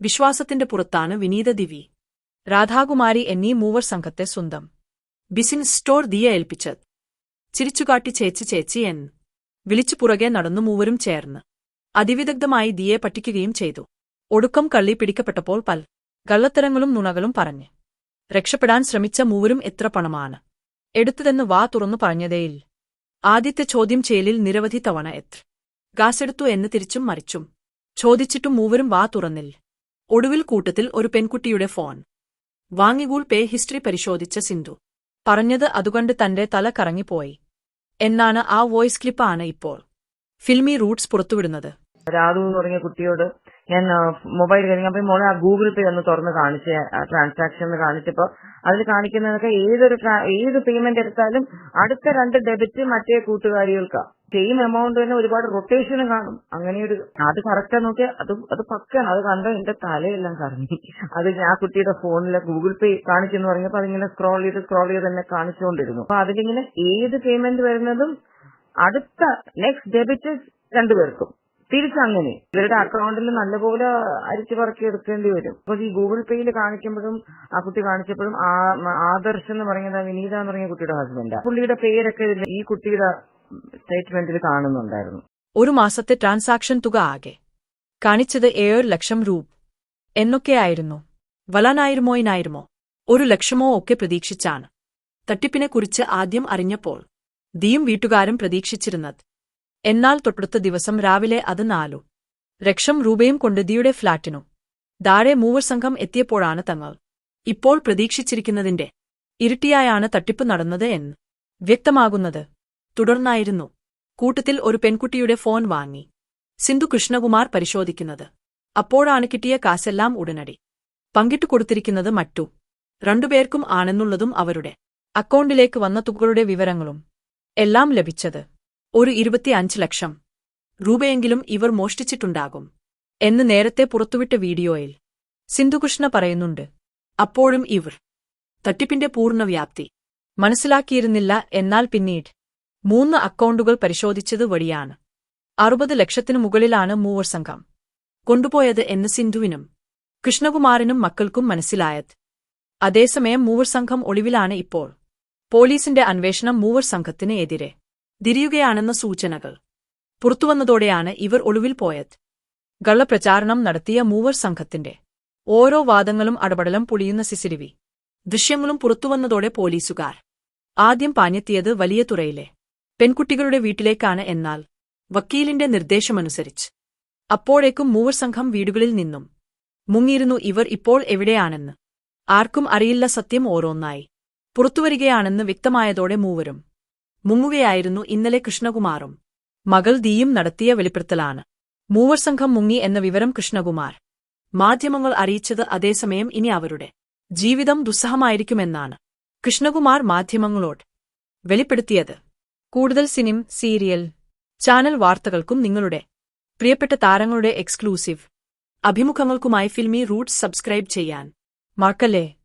വിശ്വാസത്തിന്റെ പുറത്താണ് വിനീത ദിവി. രാധാകുമാരി എന്നീ മൂവർ സംഘത്തെ സ്വന്തം. ബിസിനസ് സ്റ്റോർ ദിയ ഏൽപ്പിച്ചത്. ചിരിച്ചുകാട്ടി ചേച്ചി ചേച്ചി എന്ന് വിളിച്ചു പുറകെ നടന്നു മൂവരും ചേർന്ന്. അതിവിദഗ്ധമായി ദിയെ പറ്റിക്കുകയും ചെയ്തു. ഒടുക്കം കള്ളി പിടിക്കപ്പെട്ടപ്പോൾ പൽ കള്ളത്തരങ്ങളും നുണകളും പറഞ്ഞ്. രക്ഷപ്പെടാൻ ശ്രമിച്ച മൂവരും എത്ര പണമാണ്. എടുത്തതെന്ന് വാ തുറന്നു പറഞ്ഞതേയില്ല. ആദ്യത്തെ ചോദ്യം ചെയ്യലിൽ നിരവധി തവണ എത്ര. ഗാസെടുത്തു എന്ന് തിരിച്ചും മറിച്ചും. ചോദിച്ചിട്ടും മൂവരും വാ തുറന്നില്ല. ഒടുവിൽ കൂട്ടത്തിൽ ഒരു പെൺകുട്ടിയുടെ ഫോൺ. വാങ്ങി ഗൂഗിൾ പേ ഹിസ്റ്ററി പരിശോധിച്ച സിന്ധു. പറഞ്ഞത് അതുകൊണ്ട് തന്റെ തല കറങ്ങിപ്പോയി. എന്നാണ് ആ വോയിസ് ക്ലിപ്പാണ് ഇപ്പോൾ. Filmy Roots പുറത്തുവിടുന്നത്. രാധു എന്ന് പറഞ്ഞ കുട്ടിയോട് ഞാൻ മൊബൈൽ കഴിഞ്ഞ അപ്പൊ മോളെ ആ ഗൂഗിൾ പേ ഒന്ന് തുറന്ന് കാണിച്ച ട്രാൻസാക്ഷൻ കാണിച്ചപ്പോ അതിൽ കാണിക്കുന്നതൊക്കെ ഏതൊരു ഏത് പേയ്മെന്റ് എടുത്താലും അടുത്ത രണ്ട് ഡെബിറ്റ് മറ്റേ കൂട്ടുകാരികൾക്കാ. സെയിം എമൗണ്ട് തന്നെ ഒരുപാട് റൊട്ടേഷനും കാണും. അങ്ങനെ ഒരു അത് കറക്റ്റാ നോക്കിയാൽ അത് അത് പക്കാണ് അത് കണ്ട? എന്റെ തലയെല്ലാം കറങ്ങി. അത് ഞാൻ കുട്ടിയുടെ ഫോണിലെ ഗൂഗിൾ പേ കാണിച്ചെന്ന് പറഞ്ഞപ്പോൾ അതിങ്ങനെ സ്ക്രോൾ ചെയ്ത് സ്ക്രോൾ ചെയ്ത് തന്നെ കാണിച്ചുകൊണ്ടിരുന്നു. അപ്പൊ അതിലിങ്ങനെ ഏത് പേയ്മെന്റ് വരുന്നതും അടുത്ത നെക്സ്റ്റ് ഡെബിറ്റ് രണ്ടുപേർക്കും തിരിച്ചങ്ങനെ. ഇവരുടെ അക്കൗണ്ടിൽ നല്ലപോലെ അരിച്ചു പറക്കി എടുക്കേണ്ടി വരും. അപ്പൊ ഈ ഗൂഗിൾ പേയിൽ കാണിക്കുമ്പോഴും ആ കുട്ടി കാണിച്ചപ്പോഴും ആദർശ് എന്ന് പറയുന്നത് വിനീത എന്ന് പറയുന്ന കുട്ടിയുടെ ഹസ്ബൻഡാണ് പുള്ളിയുടെ പേരൊക്കെ ഈ കുട്ടിയുടെ സ്റ്റേറ്റ്മെന്റിൽ കാണുന്നുണ്ടായിരുന്നു. ഒരു മാസത്തെ ട്രാൻസാക്ഷൻ തുക ആകെ. കാണിച്ചത് ഏഴ് ലക്ഷം രൂപ. എന്നൊക്കെയായിരുന്നു വലാനായിരുമോയിനായിരുമോ ഒരു ലക്ഷമോ ഒക്കെ പ്രതീക്ഷിച്ചാണ്. തട്ടിപ്പിനെക്കുറിച്ച് ആദ്യം അറിഞ്ഞപ്പോൾ ദിയും വീട്ടുകാരും പ്രതീക്ഷിച്ചിരുന്നത്. എന്നാൽ തൊട്ടടുത്ത ദിവസം രാവിലെ അത് നാലു ലക്ഷം രൂപയും കൊണ്ട് ദിയുടെ ഫ്ളാറ്റിനു താഴെ മൂവർ സംഘം എത്തിയപ്പോഴാണ് തങ്ങൾ ഇപ്പോൾ പ്രതീക്ഷിച്ചിരിക്കുന്നതിന്റെ ഇരുട്ടിയായാണ് തട്ടിപ്പ് നടന്നത് എന്ന് വ്യക്തമാകുന്നത്. തുടർന്നായിരുന്നു. കൂട്ടത്തിൽ ഒരു പെൺകുട്ടിയുടെ ഫോൺ വാങ്ങി. സിന്ധു കൃഷ്ണകുമാർ പരിശോധിക്കുന്നത്. അപ്പോഴാണ് കിട്ടിയ കാശെല്ലാം ഉടനടി. പങ്കിട്ടു കൊടുത്തിരിക്കുന്നത് മറ്റു രണ്ടുപേർക്കും ആണെന്നുള്ളതും അവരുടെ അക്കൗണ്ടിലേക്ക് വന്ന തുകകളുടെ വിവരങ്ങളും. എല്ലാം ലഭിച്ചത് ഒരു ഇരുപത്തിയഞ്ച് ലക്ഷം രൂപയെങ്കിലും ഇവർ മോഷ്ടിച്ചിട്ടുണ്ടാകും എന്ന് നേരത്തെ പുറത്തുവിട്ട വീഡിയോയിൽ സിന്ധുകൃഷ്ണ പറയുന്നുണ്ട്. അപ്പോഴും ഇവർ തട്ടിപ്പിന്റെ പൂർണവ്യാപ്തി മനസ്സിലാക്കിയിരുന്നില്ല എന്നാൽ പിന്നീട് മൂന്ന് അക്കൗണ്ടുകൾ പരിശോധിച്ചത് വഴിയാണ്. അറുപത് ലക്ഷത്തിനു മുകളിലാണ് മൂവർ സംഘം. കൊണ്ടുപോയത് എന്ന് സിന്ധുവിനും കൃഷ്ണകുമാറിനും മക്കൾക്കും മനസ്സിലായത്. അതേസമയം മൂവർ സംഘം ഒളിവിലാണ് ഇപ്പോൾ. പോലീസിന്റെ അന്വേഷണം മൂവർ സംഘത്തിന് എതിരെ. തിരിയുകയാണെന്ന സൂചനകൾ. പുറത്തുവന്നതോടെയാണ് ഇവർ ഒളിവിൽ പോയത്. ഗള്ളപ്രചാരണം നടത്തിയ മൂവർ സംഘത്തിന്റെ ഓരോ വാദങ്ങളും അടപടലം പൊളിയുന്ന സിസിരിവി ദൃശ്യങ്ങളും പുറത്തുവന്നതോടെ പോലീസുകാർ ആദ്യം പാഞ്ഞെത്തിയത് വലിയ തുറയിലെ പെൺകുട്ടികളുടെ വീട്ടിലേക്കാണ് എന്നാൽ വക്കീലിന്റെ നിർദ്ദേശമനുസരിച്ച്. അപ്പോഴേക്കും മൂവർ സംഘം വീടുകളിൽ നിന്നും മുങ്ങിയിരുന്നു ഇവർ ഇപ്പോൾ എവിടെയാണെന്ന്. ആർക്കും അറിയില്ല സത്യം ഓരോന്നായി. പുറത്തുവരികയാണെന്ന് വ്യക്തമായതോടെ മൂവരും മുങ്ങുകയായിരുന്നു. ഇന്നലെ കൃഷ്ണകുമാറും മകൾ ദീയും നടത്തിയ വെളിപ്പെടുത്തലാണ്. മൂവർ സംഘം മുങ്ങി എന്ന വിവരം കൃഷ്ണകുമാർ മാധ്യമങ്ങൾ അറിയിച്ചത് അതേസമയം ഇനി അവരുടെ ജീവിതം ദുസ്സഹമായിരിക്കുമെന്നാണ് കൃഷ്ണകുമാർ മാധ്യമങ്ങളോട് വെളിപ്പെടുത്തിയത്. കൂടുതൽ സിനിം സീരിയൽ ചാനൽ വാർത്തകൾക്കും നിങ്ങളുടെ പ്രിയപ്പെട്ട താരങ്ങളുടെ എക്സ്ക്ലൂസീവ് അഭിമുഖങ്ങൾക്കുമായി ഫിൽമി റൂട്ട്സ് സബ്സ്ക്രൈബ് ചെയ്യാൻ മറക്കല്ലേ?